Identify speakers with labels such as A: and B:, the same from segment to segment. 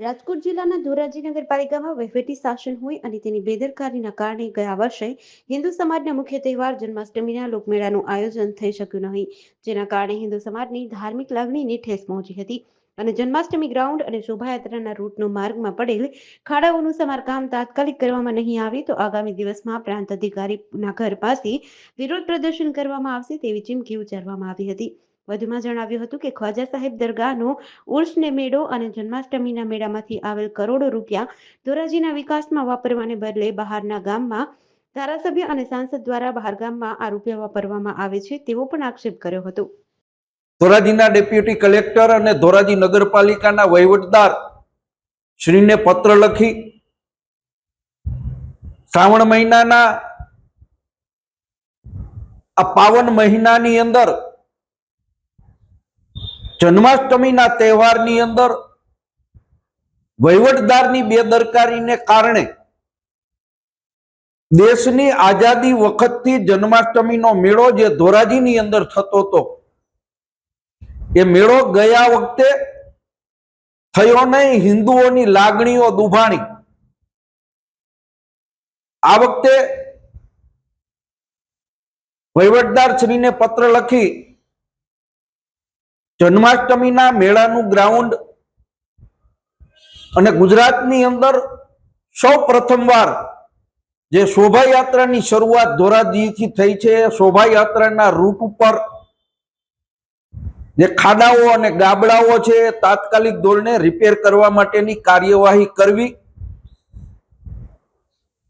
A: રાજકોટ જિલ્લાના ધોરાજી નગરપાલિકામાં વહીવટી શાસન હોય અને તેની બેદરકારીના કારણે ગયા વર્ષે હિન્દુ સમાજના મુખ્ય તહેવાર જન્માષ્ટમીના લોકમેળાનું આયોજન થઈ શક્યું નહીં. જેના કારણે હિન્દુ સમાજની ધાર્મિક લાગણીને ઠેસ પહોંચી હતી અને જન્માષ્ટમી ગ્રાઉન્ડ અને શોભાયાત્રાના રૂટનો માર્ગમાં પડેલ ખાડાઓનું સમારકામ તાત્કાલિક કરવામાં નહીં આવે તો આગામી દિવસમાં પ્રાંત અધિકારીના ઘર પાસે વિરોધ પ્રદર્શન કરવામાં આવશે તેવી ચીમકી ઉચ્ચારવામાં આવી હતી. વધુમાં જણાવ્યું હતું કે ખ્વાજા સાહેબ દરગાહનો ઉર્સને મેળો અને જન્માષ્ટમીના મેળામાંથી આવેલ કરોડો રૂપિયા ધોરાજીના વિકાસમાં વાપરવાને બદલે બહારના ગામમાં ધારાસભ્ય અને સાંસદ દ્વારા બહારગામમાં આ રૂપિયા વાપરવામાં આવે છે તેવો પણ આક્ષેપ કર્યો હતો.
B: ધોરાજીના ડેપ્યુટી કલેક્ટર અને ધોરાજી નગરપાલિકાના વહીવટદાર શ્રીને પત્ર લખી શ્રાવણ મહિનાના આ પાવન મહિનાની અંદર જન્માષ્ટમીના તહેવારની અંદર વહીવટદારની બેદરકારીને કારણે દેશની આઝાદી વખતથી જન્માષ્ટમીનો મેળો જે ધોરાજીની અંદર થતો હતો, એ મેળો ગયા વખતે થયો નહીં, હિન્દુઓની લાગણીઓ દુભાણી. આ વખતે વહીવટદાર શ્રીને પત્ર લખી જન્માષ્ટમીના મેળાનું ગ્રાઉન્ડ અને ગુજરાતની અંદર સૌ પ્રથમવાર જે શોભાયાત્રાની શરૂઆત ધોરાજીથી થઈ છે શોભાયાત્રાના રૂટ ઉપર જે ખાડાઓ અને ગાબડાઓ છે તાત્કાલિક ધોરણે રિપેર કરવા માટેની કાર્યવાહી કરવી.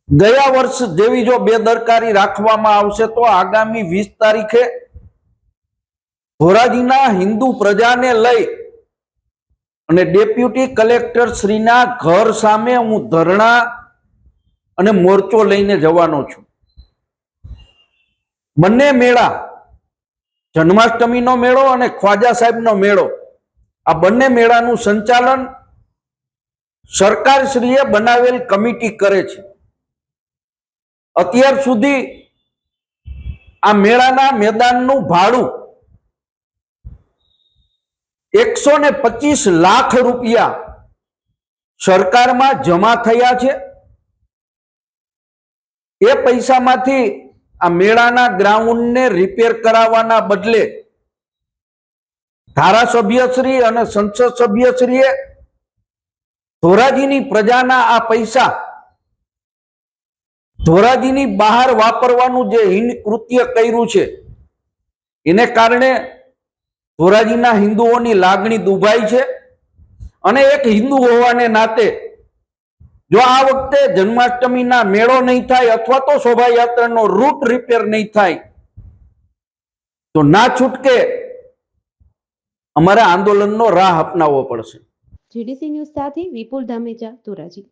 B: ગયા વર્ષ જેવી જો બેદરકારી રાખવામાં આવશે, તો આગામી વીસ તારીખે ધોરાજીના હિન્દુ પ્રજાને લઈ અને ડેપ્યુટી કલેક્ટર શ્રીના ઘર સામે હું ધરણા અને મોરચો લઈને જવાનો છું. બંને મેળા, જન્માષ્ટમીનો મેળો અને ખ્વાજા સાહેબનો મેળો, આ બંને મેળાનું સંચાલન સરકારશ્રીએ બનાવેલ કમિટી કરે છે. અત્યાર સુધી આ મેળાના મેદાનનું ભાડું એકસો ને પચીસ લાખ રૂપિયા સરકારમાં જમા થયા છે. એ પૈસામાંથી આ મેળાના ગ્રાઉન્ડને રિપેર કરાવવાના બદલે ધારાસભ્યશ્રી અને સંસદ સભ્યશ્રીએ ધોરાજીની પ્રજાના આ પૈસા ધોરાજીની બહાર વાપરવાનું જે હિન કૃત્ય કર્યું છે, એને કારણે ધોરાજીના હિન્દુઓની લાગણી દુભાઈ છે અને એક હિન્દુ હોવાને નાતે જો આ વખતે જન્માષ્ટમીના મેળો નહીં થાય અથવા તો શોભાયાત્રાનો રૂટ રિપેર નહીં થાય, તો ના છૂટકે અમારે આંદોલનનો રાહ અપનાવવો પડશે.
A: જીડીસી ન્યૂઝ સાથે વિપુલ ધામેજા ધોરાજી.